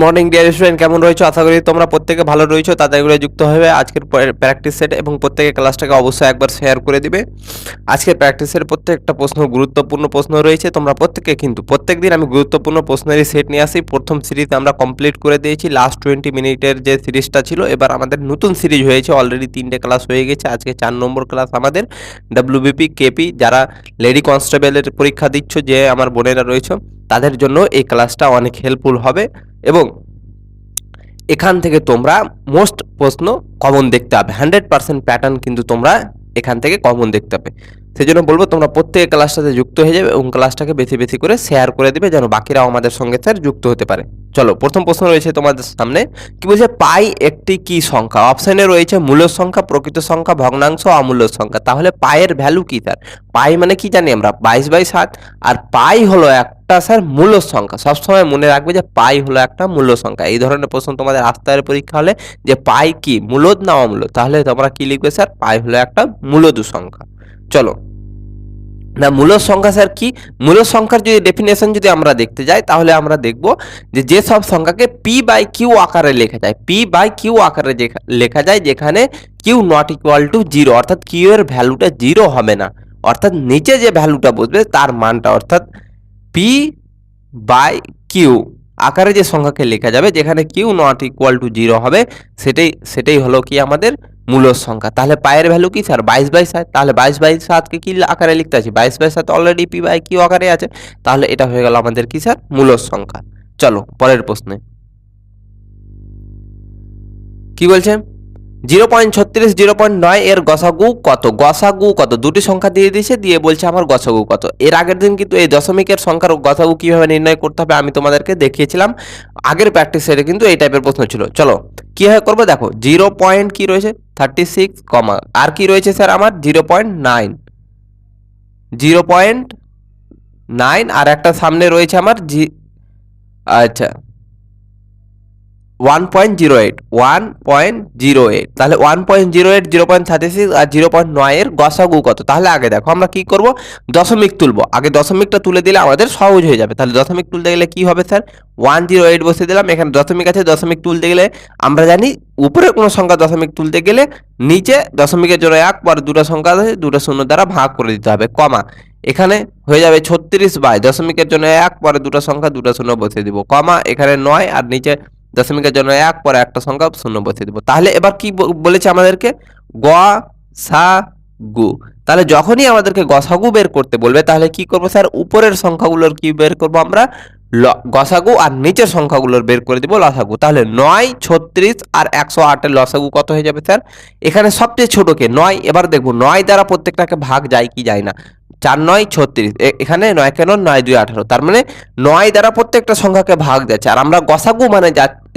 Morning dear student কেমন রয়েছে? আশা করি তোমরা প্রত্যেকে ভালো রয়েছো, তাদের করে যুক্ত হবে আজকের প্র্যাকটিস সেট এবং প্রত্যেকে ক্লাসটাকে অবশ্যই একবার শেয়ার করে দিবে। আজকের প্র্যাকটিস প্র্যাকটিসের প্রত্যেকটা প্রশ্ন গুরুত্বপূর্ণ প্রশ্ন রয়েছে, তোমরা প্রত্যেকে কিন্তু প্রত্যেক দিন আমি গুরুত্বপূর্ণ প্রশ্নেরই সেট নিয়ে আসি। প্রথম সিরিজ আমরা কমপ্লিট করে দিয়েছি লাস্ট টোয়েন্টি মিনিটের যে সিরিজটা ছিল, এবার আমাদের নতুন সিরিজ হয়েছে অলরেডি তিনটে ক্লাস হয়ে গেছে, আজকে চার নম্বর ক্লাস আমাদের ডাব্লিউবিপি কেপি যারা লেডি কনস্টেবলের পরীক্ষা দিচ্ছ, যে আমার বোনেরা রয়েছে, তাদের জন্য এই ক্লাসটা অনেক হেল্পফুল হবে। এবং এখান থেকে তোমরা মোস্ট প্রশ্ন কমন দেখতে পাবে। হান্ড্রেড পার্সেন্ট প্যাটার্ন কিন্তু তোমরা এখান থেকে কমন দেখতে পাবে। সেই জন্য বলব, তোমরা প্রত্যেক ক্লাসটাতে যুক্ত হয়ে যাবে এবং ক্লাসটাকে বেশি বেশি করে শেয়ার করে দেবে, যেন বাকিরাও আমাদের সঙ্গে স্যার যুক্ত হতে পারে। চলো, প্রথম প্রশ্ন রয়েছে তোমাদের সামনে। কি বলছে? পাই একটি কি সংখ্যা? অপশানে রয়েছে মূল্য সংখ্যা, প্রকৃত সংখ্যা, ভগ্নাংশ, অমূল্য সংখ্যা। তাহলে পায়ের ভ্যালু কি স্যার পাই মানে কি জানি আমরা? বাইশ বাই সাত। আর পাই হলো একটা স্যার মূল্য সংখ্যা। সবসময় মনে রাখবে যে পাই হলো একটা মূল্য সংখ্যা। এই ধরনের প্রশ্ন তোমাদের আস্তায়ের পরীক্ষা হলে যে পাই কি, মূলদ না অমূল্য তাহলে তোমরা কি লিখবে স্যার পাই হলো একটা মূলদ সংখ্যা। চলো। না, মূল সংখ্যা স্যার কি? মূল সংখ্যার যদি ডেফিনেশন যদি আমরা দেখতে যাই, তাহলে আমরা দেখব যে যে সব সংখ্যাকে পি বাই কিউ আকারে লেখা যায়। পি বাই কিউ আকারে লেখা যায় যেখানে Q not equal to zero অর্থাৎ কিউ এর ভ্যালুটা জিরো হবে না। অর্থাৎ নিচে যে ভ্যালুটা বসবে, তার মানটা, অর্থাৎ পি বাই কিউ আকারে যে সংখ্যাকে লেখা যাবে, যেখানে Q not equal to zero হবে, সেটাই সেটাই হলো কি আমাদের মূল সংখ্যা। তাহলে পায়ের ভ্যালু কি স্যার বাইশ বাই সাত? তাহলে বাইশ বাই সাতকে কি আকারে লিখতে আছি? বাইশ বাই সাত অলরেডি পি বাই কিউ আকারে আছে। তাহলে এটা হয়ে গেল আমাদের কি স্যার মূল সংখ্যা। চলো, পরের প্রশ্নে। কি বলছে? জিরো পয়েন্ট ছত্রিশ জিরো পয়েন্ট নয় এর গসাগু কত? গসাগু কত? দুটি সংখ্যা দিয়ে দিয়েছে, দিয়ে বলছে আমার গসাগু কত? এর আগের দিন কিন্তু এই দশমিকের সংখ্যার গসাগু কীভাবে নির্ণয় করতে হবে আমি তোমাদেরকে দেখিয়েছিলাম। আগের প্র্যাকটিস সেটে কিন্তু এই টাইপের প্রশ্ন ছিল। চলো, কীভাবে করব? দেখো জিরো পয়েন্ট কি রয়েছে? থার্টি সিক্স কমা আর কি রয়েছে স্যার আমার? Zero point nine zero point nine আর একটা সামনে রয়েছে আমার জি আচ্ছা। One point zero eight one point zero eight তাহলে one point zero eight zero point thirty six আর জিরো পয়েন্ট নয়ের গসাগু কত? তাহলে আগে দেখো, আমরা কি করব? দশমিক তুলবো। আগে দশমিকটা তুলে দিলে আমাদের সহজ হয়ে যাবে। তাহলে দশমিক তুলতে গেলে কি হবে স্যার? ওয়ান জিরো এইট বসিয়ে দিলাম। এখানে দশমিক আছে, দশমিক তুলতে গেলে আমরা জানি উপরে কোনো সংখ্যা দশমিক তুলতে গেলে নিচে দশমিকের জন্য এক পর দুটো সংখ্যা আছে, দুটো শূন্য দ্বারা ভাগ করে দিতে হবে, কমা। এখানে হয়ে যাবে ছত্রিশ বাই। দশমিকের জন্য এক পরে দুটো সংখ্যা, দুটো শূন্য বসিয়ে দিব, কমা। এখানে নয় আর নিচে দশমিকের জন্য এক, পরে একটা সংখ্যা শূন্য বসিয়ে দেবো। তাহলে এবার কি বলেছে আমাদেরকে? গ, সা, গু। তাহলে যখনই আমাদেরকে গসাগু বের করতে বলবে, তাহলে কি করব স্যার? উপরের সংখ্যাগুলোর কি বের করব আমরা? গসাগু আর নিচের সংখ্যাগুলোর বের করে দিব লসাগু তাহলে নয়, ছত্রিশ আর একশো আটের লসাগু কত হয়ে যাবে স্যার? এখানে সবচেয়ে ছোট কে? নয়। এবার দেখব নয় দ্বারা প্রত্যেকটাকে ভাগ যায় কি যায় না। চার নয় ছত্রিশ। এখানে নয় কেন? নয় দুই আঠারো। তার মানে নয় দ্বারা প্রত্যেকটা সংখ্যাকে ভাগ যাচ্ছে। আর আমরা গসাগু মানে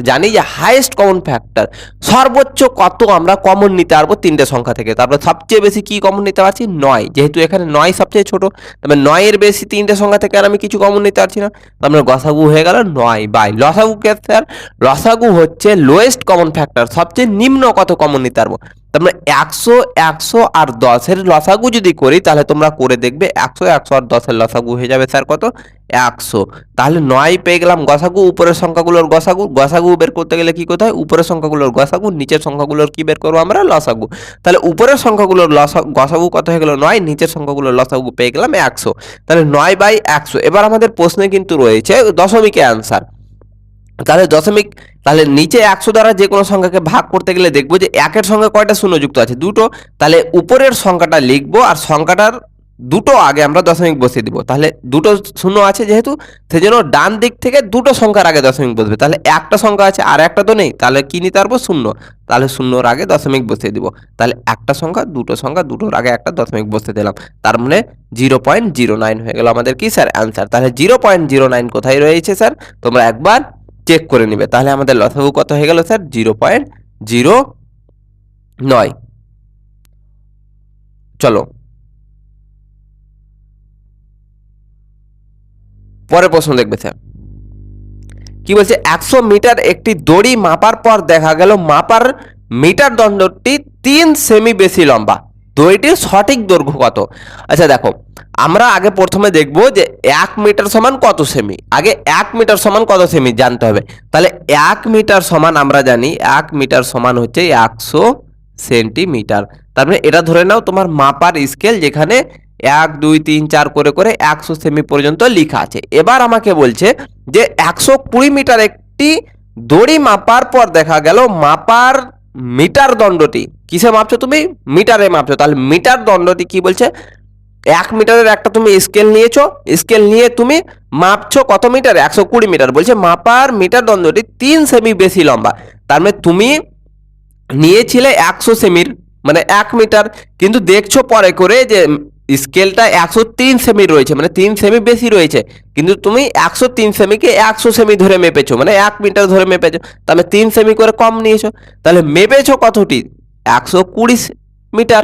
জানি যে হাইয়েস্ট কমন ফ্যাক্টর সর্বোচ্চ কত আমরা কমন নিতে পারব তিনটে সংখ্যা থেকে। তারপরে সবচেয়ে বেশি কি কমন নিতে পারছি? নয়। যেহেতু এখানে নয় সবচেয়ে ছোট তবে নয়ের বেশি তিনটে সংখ্যা থেকে আর আমি কিছু কমন নিতে পারছি না। তার মানে গসাগু হয়ে গেল নয় বাই। লসাগু কে স্যার লসাগু হচ্ছে লোয়েস্ট কমন ফ্যাক্টর সবচেয়ে নিম্ন কত কমন নিতে পারব? তার মানে একশো একশো আর দশের লসাগু যদি করি, তাহলে তোমরা করে দেখবে একশো একশো আর দশের লসাগু হয়ে যাবে স্যার কত? একশো। তাহলে নয় পেয়ে গেলাম গসাগু, উপরের সংখ্যাগুলোর গসাগু। গসাগু বের করতে গেলে কি কোথায়? উপরের সংখ্যাগুলোর গসাগু, নিচের সংখ্যাগুলোর কি বের করব আমরা? লসাগু। তাহলে উপরের সংখ্যাগুলোর লসা, গসাগু কত হয়ে গেল? নয়, নিচের সংখ্যাগুলোর লসাগু পেয়ে গেলাম একশো। তাহলে নয় বাই একশো। এবার আমাদের প্রশ্নে কিন্তু রয়েছে দশমিকে অ্যান্সার তাহলে দশমিক তাহলে নিচে একশো দ্বারা যে কোনো সংখ্যাকে ভাগ করতে গেলে দেখব যে একের সঙ্গে কয়টা শূন্য যুক্ত আছে? দুটো। তাহলে উপরের সংখ্যাটা লিখব আর সংখ্যাটার দুটো আগে আমরা দশমিক বসিয়ে দিব। তাহলে দুটো শূন্য আছে যেহেতু, সেজন্য ডান দিক থেকে দুটো সংখ্যার আগে দশমিক বসবে। তাহলে একটা সংখ্যা আছে আর একটা তো নেই। তাহলে কি নিতে পারব? শূন্য। তাহলে শূন্যর আগে দশমিক বসিয়ে দিব। তাহলে একটা সংখ্যা, দুটো সংখ্যা, দুটোর আগে একটা দশমিক বসিয়ে দিলাম। তার মানে জিরো পয়েন্ট জিরো নাইন হয়ে গেল আমাদের কি স্যার? অ্যান্সার। তাহলে জিরো পয়েন্ট জিরো নাইন কোথায় রয়েছে স্যার? তোমরা একবার চেক করে নিবে। তাহলে আমাদের লসাগু কত হয়ে গেল স্যার? জিরো পয়েন্ট জিরো নয়। চলো। পরের প্রশ্ন দেখবে স্যার। কি বলছে? একশো মিটার একটি দড়ি মাপার পর দেখা গেল মাপার মিটার দণ্ডটি তিন সেমি বেশি লম্বা। দড়িটির সঠিক দৈর্ঘ্য কত? আচ্ছা দেখো। আমরা আগে প্রথমে দেখব যে এক মিটার সমান কত সেমি? আগে এক মিটার সমান কত সেমি জানতে হবে। তাহলে এক মিটার সমান আমরা জানি, এক মিটার সমান হচ্ছে একশো সেন্টিমিটার। তার মানে এটা ধরে নাও তোমার মাপার স্কেল যেখানে এক, দুই, তিন, চার করে করে একশো সেমি পর্যন্ত লেখা আছে। এবার আমাকে বলছে যে একশো কুড়ি মিটার একটি দড়ি মাপার পর দেখা গেল মাপার মিটার দণ্ডটি। কিসে মাপছো তুমি? মিটারে মাপছো। তাহলে মিটার দণ্ডটি কি বলছে? এক মিটারের একটা তুমি স্কেল নিয়েছো স্কেল নিয়ে তুমি মাপছো কত মিটার? একশো কুড়ি মিটার। বলছে মাপার মিটার দ্বন্দ্বটি তিন সেমি বেশি লম্বা। তার মানে তুমি নিয়েছিলে একশো সেমির মানে এক মিটার। কিন্তু দেখছ পরে করে যে স্কেলটা একশো তিন সেমি রয়েছে মানে তিন সেমি বেশি রয়েছে। কিন্তু তুমি একশো তিন সেমিকে একশো সেমি ধরে মেপেছো মানে এক মিটার ধরে মেপেছো। তাহলে তিন সেমি করে কম নিয়েছো। তাহলে মেপেছো কতটি? একশো কুড়ি মিটার।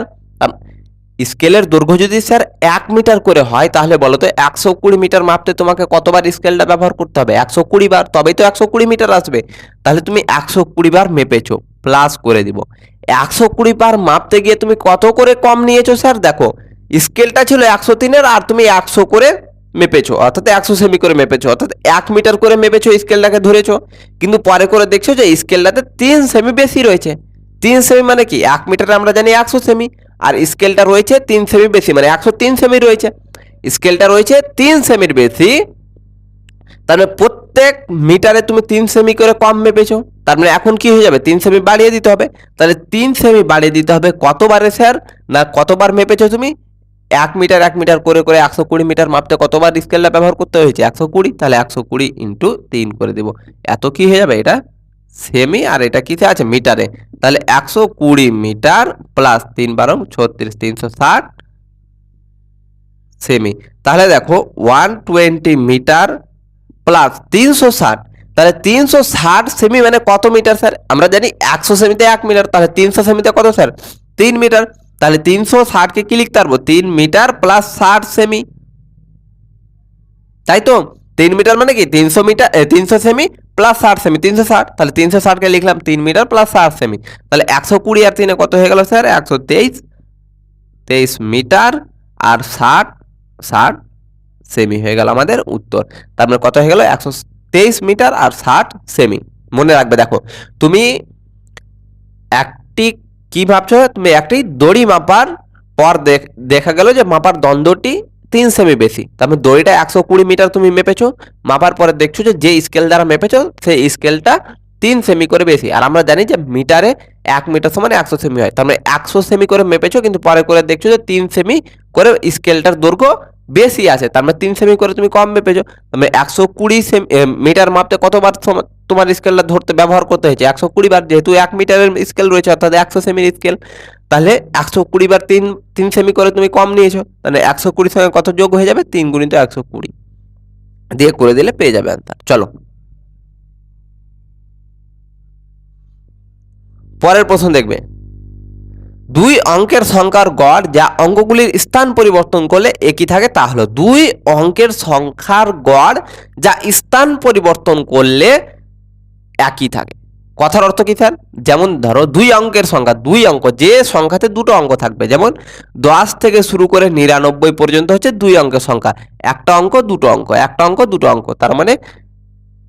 স্কেলের দৈর্ঘ্য যদি স্যার এক মিটার করে হয়, তাহলে বলো তো একশো কুড়ি মিটার মাপতে তোমাকে কতবার স্কেলটা ব্যবহার করতে হবে? একশো কুড়ি বার, তবেই তো একশো কুড়ি মিটার আসবে। তাহলে তুমি একশো কুড়ি বার মেপেছো প্লাস করে দিব। একশো কুড়ি বার মাপতে গিয়ে তুমি কত করে কম নিয়েছো স্যার? দেখো, স্কেলটা ছিল একশো তিনের আর তুমি একশো করে মেপেছো, অর্থাৎ একশো সেমি করে মেপেছো, অর্থাৎ এক মিটার করে মেপেছো স্কেলটাকে ধরেছো। কিন্তু পরে করে দেখছ যে স্কেলটাতে তিন সেমি বেশি রয়েছে। তিন সেমি মানে কি? এক মিটার আমরা জানি একশো সেমি আর স্কেলটা রয়েছে তিন সেমি বেশি মানে একশো তিন সেমি রয়েছে। স্কেলটা রয়েছে তিন সেমির বেশি তার মানে প্রত্যেক মিটারে তুমি তিন সেমি করে কম মেপেছো। তার মানে এখন কি হয়ে যাবে? তিন সেমি বাড়িয়ে দিতে হবে। তাহলে তিন সেমি বাড়িয়ে দিতে হবে কতবারে স্যার না কতবার মেপেছো তুমি? এক মিটার এক মিটার করে করে একশো কুড়ি মিটার মাপতে কতবার স্কেলটা ব্যবহার করতে হয়েছে? একশো কুড়ি, তাহলে একশো কুড়ি ইন্টু তিন করে দেবো। এত কি হয়ে যাবে এটা? সেমি আর এটা কিসে আছে? মিটারে। তাহলে একশো কুড়ি মিটার প্লাস তিন বারো ছত্রিশ, তিনশো ষাট সেমি। তাহলে দেখো ওয়ান টোয়েন্টি মিটার প্লাস তিনশো ষাট। তাহলে তিনশো ষাট সেমি মানে কত মিটার, স্যার? আমরা জানি একশো সেমিতে এক মিটার, তাহলে তিনশো সেমিতে কত, স্যার? তিন মিটার। তাহলে তিনশো ষাটকে কি লিখতে পারব? তিন মিটার প্লাস ষাট সেমি। তাই তো? তিন মিটার মানে কি? তিনশো মিটার তিনশো সেমি প্লাস ষাট সেমি তিনশো ষাট? তাহলে তিনশো ষাটকে লিখলাম, তিন মিটার প্লাস ষাট সেমি তাহলে একশো কুড়ি আর তিনে কত হয়ে গেল স্যার? একশো তেইশ। তেইশ মিটার আর ষাট ষাট সেমি হয়ে গেল আমাদের উত্তর। তার মানে কত হয়ে গেল? একশো তেইশ মিটার আর ষাট সেমি মনে রাখবে দেখো, তুমি একটি কি ভাবছ? তুমি একটি দড়ি মাপার পর দেখ- গেল যে মাপার দ্বন্দ্বটি তিন সেমি বেশি। তারপরে দড়িটা একশো কুড়ি মিটার তুমি মেপেছো, মাপার পরে দেখছ যে যে স্কেল দ্বারা মেপেছো, সেই স্কেলটা তিন সেমি করে বেশি। আর আমরা জানি যে মিটারে এক মিটার সমান একশো সেমি হয়। তার মানে একশো সেমি করে মেপেছো, কিন্তু পরে করে দেখছ যে তিন সেমি করে স্কেলটার দৈর্ঘ্য বেশি আছে। তার মানে তিন সেমি করে তুমি কম মেপেছো। তার মানে একশো কুড়ি সেমি মিটার মাপতে কতবার তোমার স্কেলটা ধরতে ব্যবহার করতে হয়েছে? একশো কুড়ি বার যেহেতু এক মিটারের স্কেল রয়েছে, অর্থাৎ একশো সেমির স্কেল তাহলে একশো কুড়ি বার তিন তিন সেমি করে তুমি কম নিয়েছো। তাহলে একশো কুড়ির সঙ্গে কত যোগ হয়ে যাবে? তিন গুণিত একশো কুড়ি। দিয়ে করে দিলে পেয়ে যাবে আনসার চলো। পরের প্রশ্ন দেখবে। দুই অঙ্কের সংখ্যার গড় যা অঙ্কগুলির স্থান পরিবর্তন করলে একই থাকে তা হলো দুই অঙ্কের সংখ্যার গড় যা স্থান পরিবর্তন করলে একই থাকে। কথার অর্থ কি স্যার? যেমন ধরো দুই অঙ্কের সংখ্যা, দুই অঙ্ক, যে সংখ্যাতে দুটো অঙ্ক থাকবে, যেমন দশ থেকে শুরু করে নিরানব্বই পর্যন্ত হচ্ছে দুই অঙ্কের সংখ্যা। একটা অঙ্ক, দুটো অঙ্ক, একটা অঙ্ক, দুটো অঙ্ক, তার মানে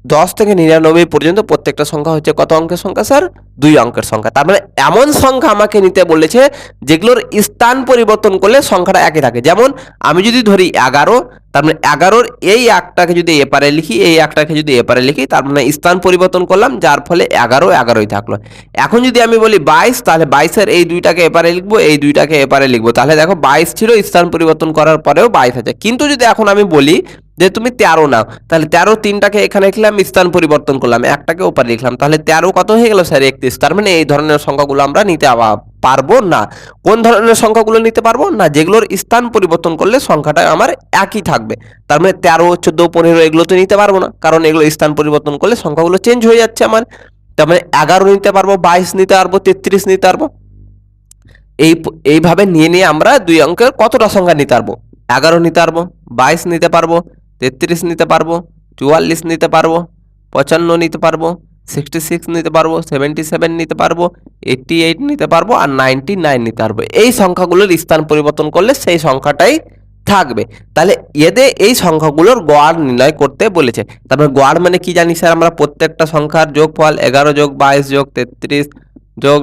দশ থেকে নিরানব্বই পর্যন্ত প্রত্যেকটা সংখ্যা হচ্ছে কত অঙ্কের সংখ্যা, স্যার? দুই অঙ্কের সংখ্যা। তার মানে এমন সংখ্যা আমাকে নিতে বলেছে যেগুলোর স্থান পরিবর্তন করলে সংখ্যাটা একই থাকে। যেমন আমি যদি ধরি এগারো তার মানে এগারোর এই একটাকে যদি এপারে লিখি, এই একটাকে যদি এপারে লিখি, তার মানে স্থান পরিবর্তন করলাম, যার ফলে এগারো এগারোই থাকল। এখন যদি আমি বলি বাইশ, তাহলে বাইশের এই দুইটাকে এপারে লিখব, এই দুইটাকে এপারে লিখব। তাহলে দেখো বাইশ ছিল, স্থান পরিবর্তন করার পরেও বাইশ আছে। কিন্তু যদি এখন আমি বলি যে তুমি তেরো নাও, তাহলে তেরো তিনটাকে এখানে লিখলাম, স্থান পরিবর্তন করলাম, একটাকে ওপারে লিখলাম। তাহলে তেরো কত হয়ে গেল স্যার একত্রিশ? তার মানে এই ধরনের সংখ্যাগুলো আমরা নিতে আবা- পারব না? কোন ধরনের সংখ্যাগুলো নিতে পারব? না, যেগুলোর স্থান পরিবর্তন করলে সংখ্যাটা আমার একই থাকবে। তার মানে তেরো, চোদ্দ, পনেরো এগুলো তো নিতে পারব না, কারণ এগুলো স্থান পরিবর্তন করলে সংখ্যাগুলো চেঞ্জ হয়ে যাচ্ছে আমার। তার মানে এগারো নিতে পারব, বাইশ নিতে পারব, তেত্রিশ নিতে পারব। এই এইভাবে নিয়ে নিয়ে আমরা দুই অঙ্কের কতটা সংখ্যা নিতে পারব? এগারো নিতে পারব, বাইশ নিতে পারব, তেত্রিশ নিতে পারব, চুয়াল্লিশ নিতে পারব, পঁচান্ন নিতে পারব সিক্সটি সিক্স নিতে পারব সেভেন্টি সেভেন নিতে পারব এইটটি এইট নিতে পারব আর নাইনটি নাইন নিতে পারব। এই সংখ্যাগুলোর স্থান পরিবর্তন করলে সেই সংখ্যাটাই থাকবে। তাহলে এদের এই সংখ্যাগুলোর গড় নির্ণয় করতে বলেছে। তারপরে গড় মানে কি জানি স্যার? আমরা প্রত্যেকটা সংখ্যার যোগফল এগারো যোগ বাইশ যোগ তেত্রিশ যোগ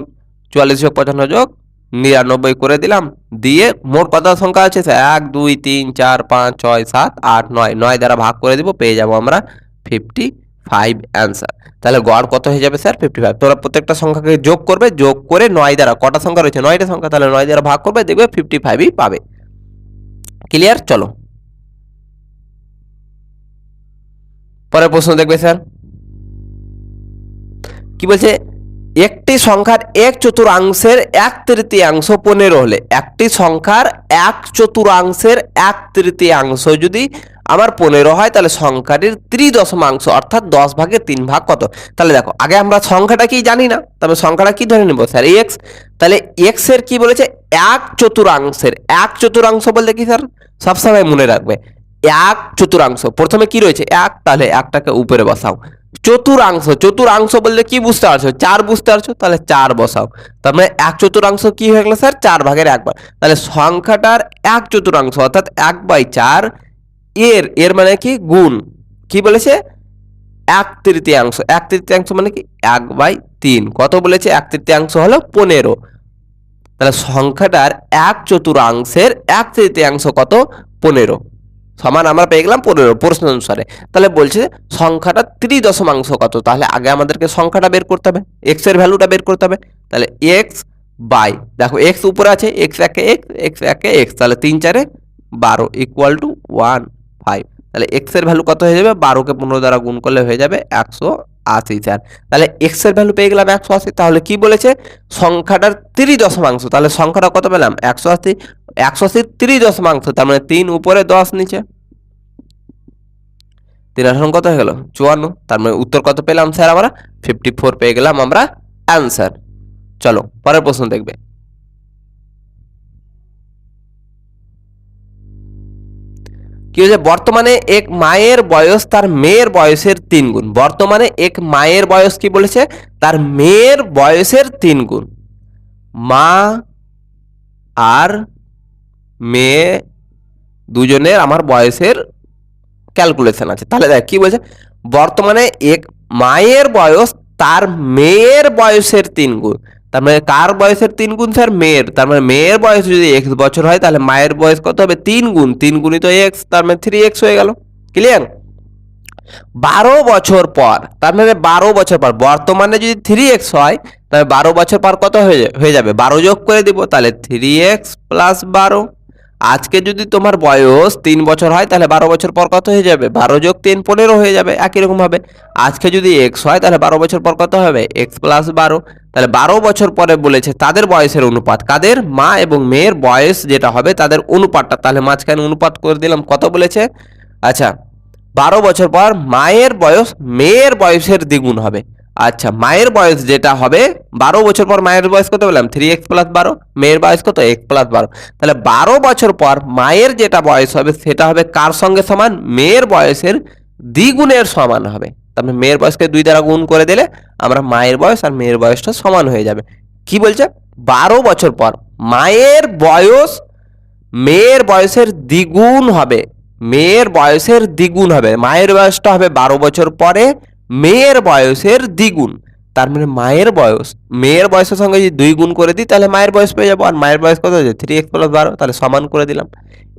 চুয়াল্লিশ যোগ পঁচান্ন যোগ নিরানব্বই করে দিলাম। দিয়ে মোট কত সংখ্যা আছে স্যার? এক, দুই, তিন, চার, পাঁচ, ছয়, সাত, আট, নয়। নয় দ্বারা ভাগ করে দিব, পেয়ে যাব আমরা ফিফটি ফাইভ অ্যান্সার। তাহলে গড় কত হয়ে যাবে স্যার? ফিফটি ফাইভ তোমরা প্রত্যেকটা সংখ্যাকে যোগ করবে, যোগ করে নয় দ্বারা, কটা সংখ্যা রয়েছে? নয়টা সংখ্যা, তাহলে নয় দ্বারা ভাগ করবে, দেখবে ফিফটি ফাইভই পাবে। ক্লিয়ার চলো। পরের প্রশ্ন দেখবে স্যার। কি বলছে? একটি সংখ্যার এক চতুর্থাংশের এক তৃতীয়াংশ পনেরো হলে, একটি সংখ্যার এক চতুর্থাংশের এক তৃতীয়াংশ যদি আমার পনেরো হয়, তাহলে সংখ্যাটির ত্রিদশমাংশ, অর্থাৎ দশ ভাগে তিন ভাগ কত? তাহলে দেখো, আগে আমরা সংখ্যাটা কি জানি না তবে সংখ্যাটা কি ধরে নেব? স্যার এক্স তাহলে এক্সের কি বলেছে? এক চতুর্থাংশের এক চতুর্থাংশ বলতে কি স্যার? সবসময় মনে রাখবে, এক চতুর্থাংশ প্রথমে কি রয়েছে? এক, তাহলে একটাকে উপরে বসাও চতুর্থাংশ চতুর্থাংশ বললে কি বুঝতে পারছ? চার বুঝতে পারছ? তাহলে চার বসাও, তার মানে এক চতুর্থাংশ কি হয়ে গেল স্যার? চার ভাগের একবার, তাহলে সংখ্যাটার এক চতুর্থাংশ অর্থাৎ এক বাই চার এর এর মানে কি? গুণ। কি বলেছে? এক তৃতীয়াংশ। এক তৃতীয়াংশ মানে কি? এক বাই তিন। কত বলেছে? এক তৃতীয়াংশ হলো পনেরো। তাহলে সংখ্যাটার এক চতুর্থাংশের এক তৃতীয়াংশ কত? পনেরো। সমান আমরা পেয়ে গেলাম পনেরো প্রশ্ন অনুসারে। তাহলে বলছে সংখ্যাটা ত্রিদশমাংশ কত? তাহলে আগে আমাদেরকে সংখ্যাটা বের করতে হবে। এক্সের ভ্যালুটা বের করতে হবে। তাহলে এক্স বাই, দেখো এক্স উপরে আছে এক্স একে এক্স এক্স একে এক্স তাহলে তিন চারে বারো ইকুয়াল টু ওয়ান ফাইভ তাহলে এক্সের ভ্যালু কত হয়ে যাবে? বারোকে পনেরো দ্বারা গুণ করলে হয়ে যাবে একশো আশি স্যার তাহলে এক্সের ভ্যালু পেয়ে গেলাম একশো আশি। তাহলে কি বলেছে? সংখ্যাটার ত্রিদশমাংশ তাহলে সংখ্যাটা কত পেলাম? একশো আশি। একশো আশির ত্রিদশমাংশ তার মানে তিন উপরে দশ নিচে। তিন আঠারো কত হয়ে গেল? চুয়ান্ন। তার মানে উত্তর কত পেলাম স্যার আমরা? ফিফটি ফোর পেয়ে গেলাম আমরা অ্যান্সার চলো, পরের প্রশ্ন দেখবে। কি হয়েছে? বর্তমানে এক মায়ের বয়স, তার মেয়ের বয়সের তিন গুণ। বর্তমানে এক মায়ের বয়স কি বলেছে? তার মেয়ের বয়সের তিন গুণ। মা আর মেয়ে দুজনের আমার বয়সের ক্যালকুলেশন আছে। তাহলে দেখ, কি বলছে? বর্তমানে এক মায়ের বয়স, তার মেয়ের বয়সের তিন গুণ। তার মানে কার বয়সের তিন গুণ স্যার? মেয়ের। তার মানে মেয়ের বয়স যদি এক্স বছর হয়, তাহলে মায়ের বয়স কত হবে? তিন গুণ। তিন গুণই তো এক্স তার মানে থ্রি এক্স হয়ে গেল। ক্লিয়ার বারো বছর পর, তার মানে বারো বছর পর, বর্তমানে যদি থ্রি এক্স হয়, তাহলে বারো বছর পর কত হয়ে হয়ে যাবে? বারো যোগ করে দিব, তাহলে থ্রি এক্স প্লাস বারো। আজকে যদি তোমার বয়স তিন বছর হয়, তাহলে বারো বছর পর কত হয়ে যাবে? বারো যোগ তিন পনেরো হয়ে যাবে, একই রকম ভাবে আজকে যদি এক্স হয়, তাহলে বারো বছর পর কত হবে? এক্স প্লাস বারো। তাহলে বারো বছর পরে বলেছে তাদের বয়সের অনুপাত। কাদের? মা এবং মেয়ের বয়স যেটা হবে, তাদের অনুপাতটা। তাহলে মাঝখানে অনুপাত করে দিলাম, কত বলেছে? আচ্ছা বারো বছর পর মায়ের বয়স, মেয়ের বয়সের দ্বিগুণ হবে। আচ্ছা মায়ের বয়স যেটা হবে, বারো বছর পর মায়ের বয়স কত বললাম থ্রি এক্স প্লাস বারো। মেয়ের বয়স কত? এক্স প্লাস বারো। তাহলে বারো বছর পর মায়ের যেটা বয়স হবে, সেটা হবে কার সঙ্গে সমান? মেয়ের বয়সের দ্বিগুণের সমান হবে। তার মানে মেয়ের বয়সকে দুই দ্বারা গুণ করে দিলে আমরা মায়ের বয়স আর মেয়ের বয়সটা সমান হয়ে যাবে। কি বলছে? বারো বছর পর মায়ের বয়স, মেয়ের বয়সের দ্বিগুণ হবে। মেয়ের বয়সের দ্বিগুণ হবে। মায়ের বয়সটা হবে বারো বছর পরে মেয়ের বয়সের দ্বিগুণ। তার মানে মায়ের বয়স। মেয়ের বয়সের সঙ্গে যদি দুই গুণ করে দিই, তাহলে মায়ের বয়স পেয়ে যাব। আর মায়ের বয়স কত হচ্ছে থ্রি এক্স প্লাস বারো। তাহলে সমান করে দিলাম।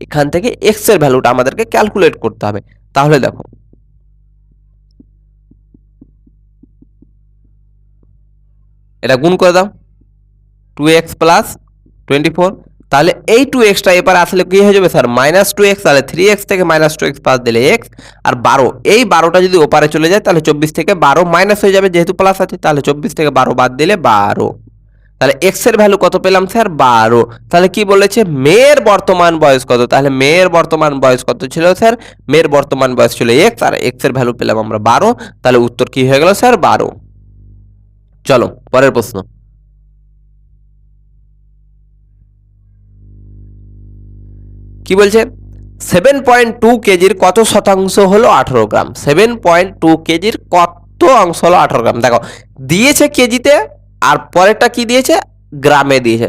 এখান থেকে এক্সের ভ্যালুটা আমাদেরকে ক্যালকুলেট করতে হবে। তাহলে দেখো। এটা গুণ করে দাও। Two X plus twenty four তাহলে এই টু এক্সটা এবার আসলে কি হয়ে যাবে স্যার মাইনাস টু এক্স তাহলে থ্রি এক্স থেকে মাইনাস টু এক্স পাস দিলে এক্স আর বারো, এই বারোটা যদি ওপারে চলে যায়, তাহলে চব্বিশ থেকে বারো মাইনাস হয়ে যাবে যেহেতু প্লাস আছে, তাহলে চব্বিশ থেকে বারো বাদ দিলে বারো। তাহলে এক্সের ভ্যালু কত পেলাম স্যার বারো। তাহলে কি বলেছে? মেয়ের বর্তমান বয়স কত? তাহলে মেয়ের বর্তমান বয়স কত ছিল স্যার মেয়ের বর্তমান বয়স ছিল এক্স আর এক্সের ভ্যালু পেলাম আমরা বারো। তাহলে উত্তর কি হয়ে গেল স্যার বারো। চলো, পরের প্রশ্ন। কি বলছে? সেভেন পয়েন্ট টু কেজির কত শতাংশ হলো আঠারো গ্রাম? সেভেন পয়েন্ট টু কেজির কত অংশ হলো আঠারো গ্রাম? দেখো, দিয়েছে কেজিতে, আর পরেরটা কি দিয়েছে? গ্রামে দিয়েছে।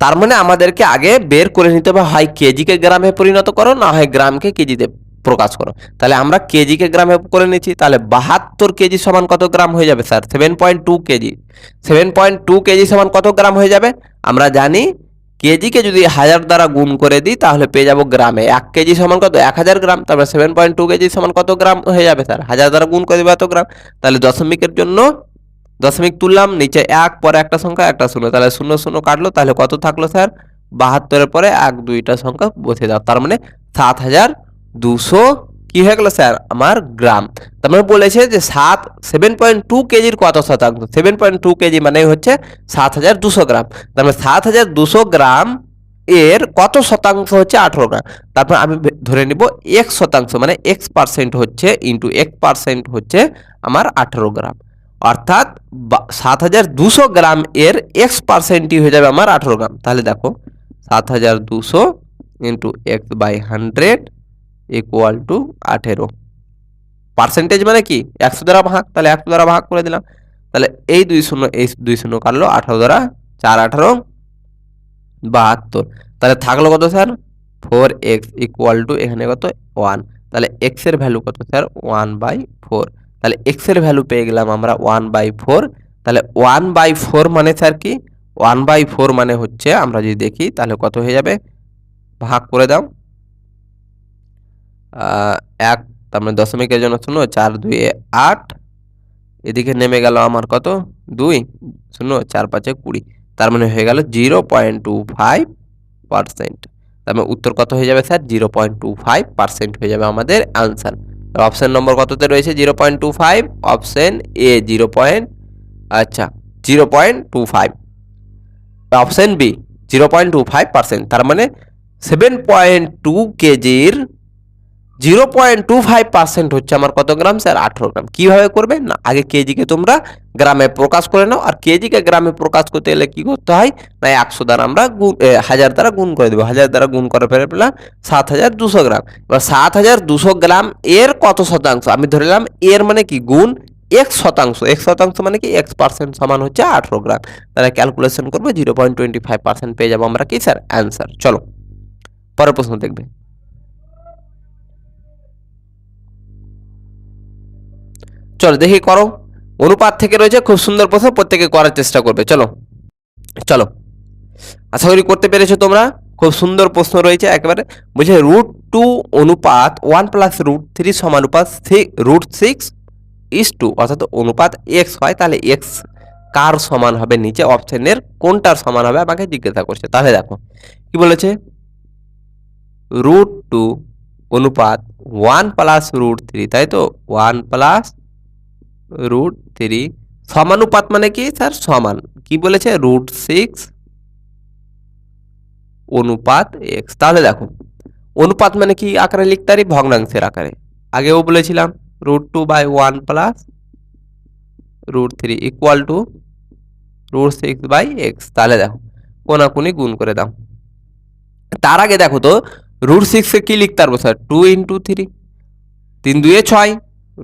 তার মানে আমাদেরকে আগে বের করে নিতে হবে, হয় কেজিকে গ্রামে পরিণত করো, না হয় গ্রামকে কেজিতে প্রকাশ করো। তাহলে আমরা কেজিকে গ্রামে করে নিচ্ছি, তাহলে বাহাত্তর কেজি সমান কত গ্রাম হয়ে যাবে, sir? Seven point two KG. Seven point two KG সমান কত গ্রাম হয়ে যাবে? আমরা জানি কেজিকে যদি হাজার দ্বারা গুণ করে দিই, তাহলে পেয়ে যাব গ্রামে। এক কেজি সমান কত? এক হাজার গ্রাম। তারপরে সেভেন পয়েন্ট টু কেজি সমান কত গ্রাম হয়ে যাবে স্যার হাজার দ্বারা গুণ করে দেবে এত গ্রাম। তাহলে দশমিকের জন্য দশমিক তুললাম, নিচে এক, পরে একটা সংখ্যা, একটা শূন্য। তাহলে শূন্য শূন্য কাটলো, তাহলে কত থাকল স্যার? বাহাত্তরের পরে এক, দুইটা সংখ্যা বসে দাও তার মানে সাত হাজার দুশো কি হয়ে গেলো স্যার? আমার গ্রাম। তার মানে বলেছে যে সাত সেভেন পয়েন্ট টু কেজির কত শতাংশ? সেভেন পয়েন্ট টু কেজি মানে হচ্ছে সাত হাজার দুশো গ্রাম। তার মানে সাত হাজার দুশো গ্রাম এর কত শতাংশ হচ্ছে আঠেরো গ্রাম? তারপর আমি ধরে নিব এক শতাংশ মানে এক্স পার্সেন্ট হচ্ছে ইন্টু এক পার্সেন্ট হচ্ছে আমার আঠেরো গ্রাম। অর্থাৎ সাত হাজার দুশো গ্রাম এর এক্স পার্সেন্টই হয়ে যাবে আমার আঠেরো গ্রাম। তাহলে দেখো, সাত হাজার দুশো into X by hundred equal to আঠেরো। পার্সেন্টেজ মানে কি? একশো দ্বারা ভাগ, তাহলে একশো দ্বারা ভাগ করে দিলাম। তাহলে এই দুই শূন্য, এই দুই শূন্য কাটলো আঠারো দ্বারা চার আঠারো বাহাত্তর। তাহলে থাকল কত sir? Four X equal to এখানে কত? ওয়ান তাহলে এক্সের ভ্যালু কত স্যার? ওয়ান বাই ফোর তাহলে এক্সের ভ্যালু পেয়ে গেলাম আমরা ওয়ান বাই ফোর তাহলে ওয়ান বাই ফোর মানে স্যার কি? ওয়ান বাই ফোর মানে হচ্ছে, আমরা যদি দেখি, তাহলে কত হয়ে যাবে? ভাগ করে দাও। এক, তার মানে দশমিকের জন্য শূন্য, চার, দুই আট। এদিকে নেমে গেল আমার কত? দুই, শূন্য, চার, পাঁচে কুড়ি। তার মানে হয়ে গেল zero point two five percent তার মানে উত্তর কত হয়ে যাবে sir? Zero point two five percent হয়ে যাবে আমাদের আনসার অপশান নম্বর কততে রয়েছে? Zero point two five option A zero point আচ্ছা zero point two five option B zero point two five percent তার মানে সেভেন পয়েন্ট টু কেজির zero point two five percent হচ্ছে আমার কত গ্রাম স্যার? আঠেরো গ্রাম। কীভাবে করবে? না, আগে কেজিকে তোমরা গ্রামে প্রকাশ করে নাও, আর কেজিকে গ্রামে প্রকাশ করতে গেলে কী করতে হয়? না, একশো দ্বারা আমরা গুণ হাজার দ্বারা গুণ করে দেবো। হাজার দ্বারা গুণ করে ফেলে পেলাম সাত হাজার দুশো গ্রাম। এবার সাত হাজার দুশো গ্রাম এর কত শতাংশ? আমি ধরে নিলাম এর মানে কি? গুণ এক শতাংশ। এক শতাংশ মানে কি? এক্স পার্সেন্ট সমান হচ্ছে আঠেরো গ্রাম। তাহলে ক্যালকুলেশন করব, zero point twenty five percent পেয়ে যাব আমরা কি স্যার? অ্যান্সার। চলো, পরের প্রশ্ন দেখবে। চলো দেখি করো। অনুপাত থেকে রয়েছে খুব সুন্দর প্রশ্ন, প্রত্যেকে করার চেষ্টা করবে। চলো চলো। আশা করি করতে পেরেছ তোমরা। খুব সুন্দর প্রশ্ন রয়েছে একেবারে। বলছে রুট টু অনুপাত ওয়ান প্লাস রুট থ্রি সমানুপাত রুট সিক্স ইস টু অর্থাৎ অনুপাত এক্স হয়, তাহলে এক্স কার সমান হবে নিচে? অপশনের কোনটার সমান হবে? আমাকে জিজ্ঞাসা করছে। তাহলে দেখো, কি বলেছে? রুট টু অনুপাত ওয়ান প্লাস রুট থ্রি তাই তো? ওয়ান প্লাস রুট থ্রি সমানুপাত মানে কি স্যার সমান। কি বলেছে? রুট সিক্স অনুপাত এক্স তাহলে দেখো অনুপাত মানে কি আকারে লিখতে পারি? ভগ্নাংশের আকারে। আগেও বলেছিলাম root two by one plus root three equal to root six by X তাহলে দেখো কোনাকুনি গুণ করে দাও। তার আগে দেখো তো রুট সিক্সে কি লিখতে পারব স্যার টু ইন্টু থ্রি তিন দুয়ে ছয়।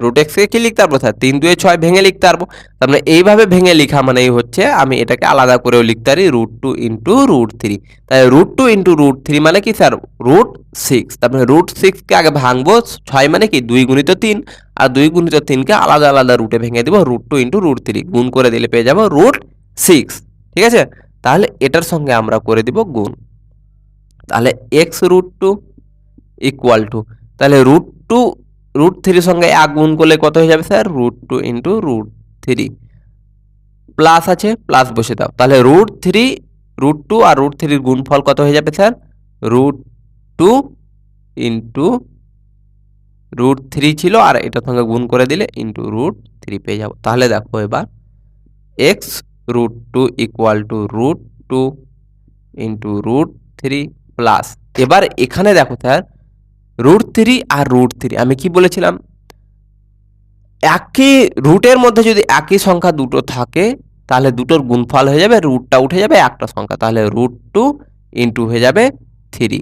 রুট এক্সকে কি লিখতে পারব? স্যার তিন, দুয়ে ছয় ভেঙে লিখতে পারব। তার মানে এইভাবে ভেঙে লেখা মানেই হচ্ছে আমি এটাকে আলাদা করেও লিখতে পারি root two into root three তাই root two into root three মানে কি স্যার রুট সিক্স তার মানে রুট সিক্সকে আগে ভাঙবো, ছয় মানে কি? দুই গুণিত তিন। আর দুই গুণিত তিনকে আলাদা আলাদা রুটে ভেঙে দিব root two into root three গুণ করে দিলে পেয়ে যাব রুট সিক্স ঠিক আছে? তাহলে এটার সঙ্গে আমরা করে দিব গুণ। তাহলে X root two equal to তাহলে রুট টু রুট থ্রির সঙ্গে এক গুণ করলে কত হয়ে যাবে sir root two into root three plus আছে প্লাস বসে দাও। তাহলে রুট থ্রি রুট টু আর রুট থ্রির গুণফল কত হয়ে যাবে sir root two into root three ছিল আর এটার সঙ্গে গুণ করে দিলে ইন্টু রুট থ্রি পেয়ে যাব। তাহলে দেখো এবার X root two equal to root two into root three plus এবার এখানে দেখো স্যার রুট থ্রি আর রুট থ্রি আমি কি বলেছিলাম? একই রুটের মধ্যে যদি একই সংখ্যা দুটো থাকে, তাহলে দুটোর গুণফল হয়ে যাবে রুটটা উঠে যাবে একটা সংখ্যা। তাহলে রুট টু ইন্টু হয়ে যাবে three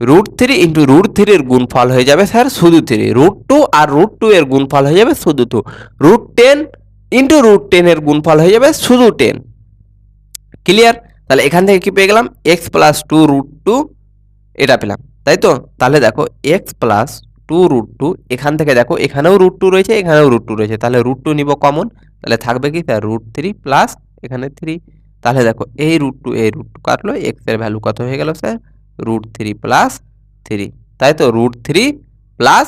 root three into root থ্রির গুণফল হয়ে যাবে স্যার শুধু থ্রি রুট টু আর রুট টু এর গুণফল হয়ে যাবে শুধু two root ten into root টেনের গুণফল হয়ে যাবে শুধু টেন ক্লিয়ার তাহলে এখান থেকে কি পেয়ে গেলাম? X plus two root two এটা পেলাম। তাই তো? তাহলে দেখো X plus two root two এখান থেকে দেখো এখানেও রুট টু রয়েছে, এখানেও রুট টু রয়েছে। তাহলে রুট টু নিব কমন তাহলে থাকবে কি? স্যার রুট থ্রি প্লাস এখানে থ্রি তাহলে দেখো এই রুট টু এই রুট টু কাটলো এক্সের ভ্যালু কত হয়ে গেল sir root three plus three তাই তো? রুট থ্রি প্লাস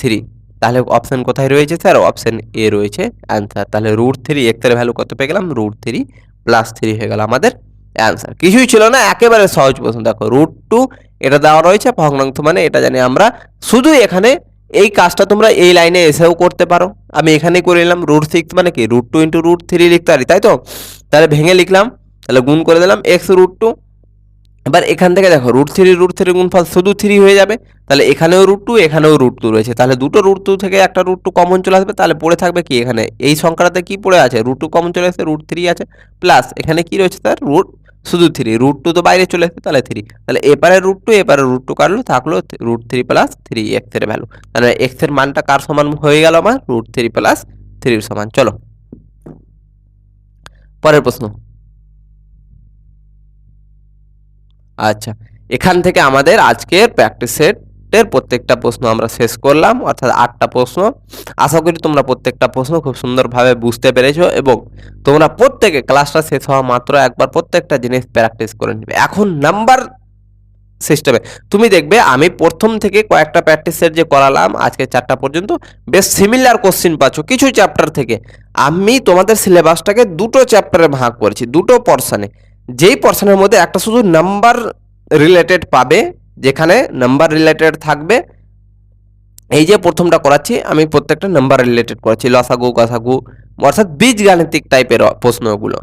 থ্রি তাহলে অপশান কোথায় রয়েছে স্যার অপশান এ রয়েছে। অ্যান্সার তাহলে রুট থ্রি এক্সের ভ্যালু কত পেয়ে গেলাম? রুট থ্রি প্লাস থ্রি হয়ে গেল আমাদের অ্যান্সার কিছুই ছিল না, একেবারে সহজ প্রশ্ন। দেখো রুট টু এটা দেওয়া রয়েছে ভগ্নাংশ মানে এটা জানি আমরা। শুধু এখানে এই কাজটা তোমরা এই লাইনে এসেও করতে পারো। আমি এখানেই করে নিলাম রুট সিক্স মানে কি? Root two into root three লিখতে পারি, তাই তো? তাহলে ভেঙে লিখলাম, তাহলে গুণ করে দিলাম এক্স রুট টু এবার এখান থেকে দেখো রুট থ্রি রুট থ্রি গুণফল শুধু থ্রি হয়ে যাবে, তাহলে এখানেও রুট টু এখানেও রুট টু রয়েছে। তাহলে দুটো রুট টু থেকে একটা রুট টু কমন চলে আসবে, তাহলে পড়ে থাকবে কি এখানে? এই সংখ্যাটাতে কি পড়ে আছে? রুট টু কমন চলে আসছে রুট থ্রি আছে। প্লাস এখানে কি রয়েছে তার? রুট শুধু থ্রি রুট টু তো বাইরে চলে আসবে, তাহলে থ্রি তাহলে এপারে রুট টু এপারে রুট টু কাটলো, থাকল রুট থ্রি প্লাস থ্রি এক্সের ভ্যালু তাহলে এক্সের মানটা কার সমান হয়ে গেল আমার? রুট থ্রি প্লাস থ্রির সমান। চলো। পরের প্রশ্ন। আচ্ছা এখান থেকে আমাদের আজকের প্র্যাকটিস সেটের প্রত্যেকটা প্রশ্ন আমরা শেষ করলাম, অর্থাৎ আটটা প্রশ্ন। আশা করি তোমরা প্রত্যেকটা প্রশ্ন খুব সুন্দরভাবে বুঝতে পেরেছ এবং তোমরা প্রত্যেকে ক্লাসটা শেষ হওয়া মাত্র একবার প্রত্যেকটা জিনিস প্র্যাকটিস করে নেবে। এখন নাম্বার সিস্টেমে তুমি দেখবে আমি প্রথম থেকে কয়েকটা প্র্যাকটিস সেট যে করালাম, আজকে চারটা পর্যন্ত, বেশ সিমিলার কোশ্চিন পাচ্ছ কিছু চ্যাপ্টার থেকে। আমি তোমাদের সিলেবাসটাকে দুটো চ্যাপ্টারে ভাগ করেছি, দুটো পর্শনে যেই পর্শনের মধ্যে একটা শুধু নাম্বার রিলেটেড পাবে যেখানে নাম্বার রিলেটেড থাকবে। এই যে প্রথমটা করাচ্ছি, আমি প্রত্যেকটা নাম্বার রিলেটেড করাচ্ছি, লসাগু, গসাগু অর্থাৎ বীজগাণিতিক টাইপের প্রশ্নগুলো।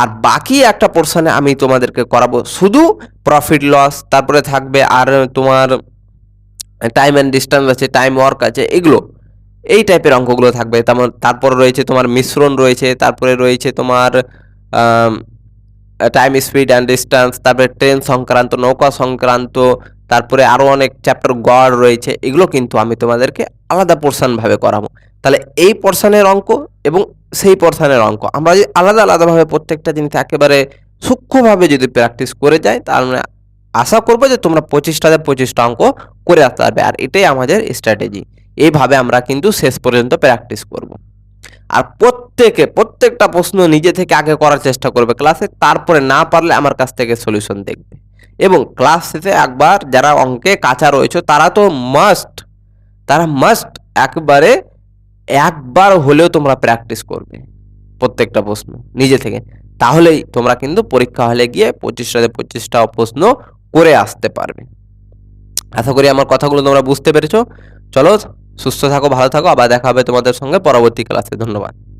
আর বাকি একটা পোর্শনে আমি তোমাদেরকে করাবো, শুধু প্রফিট লস তারপরে থাকবে আর তোমার টাইম অ্যান্ড ডিস্টেন্স আছে টাইম ওয়ার্ক আছে, এগুলো। এই টাইপের অঙ্কগুলো থাকবে, তারপর রয়েছে তোমার মিশ্রণ রয়েছে, তারপরে রয়েছে তোমার টাইম স্পিড অ্যান্ড ডিস্টেন্স তারপরে ট্রেন সংক্রান্ত, নৌকা সংক্রান্ত, তারপরে আরও অনেক চ্যাপ্টার গড় রয়েছে, এগুলো কিন্তু আমি তোমাদেরকে আলাদা পোর্শনভাবে করাবো। তাহলে এই পোর্শানের অঙ্ক এবং সেই পোর্শানের অঙ্ক। আমরা যদি আলাদা আলাদাভাবে প্রত্যেকটা জিনিস একেবারে সূক্ষ্মভাবে যদি প্র্যাকটিস করে যাই তাহলে মানে আশা করব যে তোমরা পঁচিশটাতে পঁচিশটা অঙ্ক করে আসতে পারবে, আর এটাই আমাদের স্ট্র্যাটেজি এইভাবে আমরা কিন্তু শেষ পর্যন্ত প্র্যাকটিস করব। আর প্রত্যেকে, প্রত্যেকটা প্রশ্ন নিজে থেকে আগে করার চেষ্টা করবে ক্লাসে, তারপরে না পারলে আমার কাছ থেকে সলিউশন দেখবে। এবং ক্লাস শেষে একবার যারা অঙ্কে কাঁচা রয়েছে, তারা তো মাস্ট তারা মাস্ট একবারে, একবার হলেও তোমরা প্র্যাকটিস করবে প্রত্যেকটা প্রশ্ন নিজে থেকে। তাহলেই তোমরা কিন্তু পরীক্ষা হলে গিয়ে পঁচিশটাতে পঁচিশটা প্রশ্ন করে আসতে পারবে। আশা করি আমার কথাগুলো তোমরা বুঝতে পেরেছ। চলো সুস্থ থাকো ভালো থাকো আবার দেখা হবে তোমাদের সঙ্গে পরবর্তী ক্লাসে। ধন্যবাদ।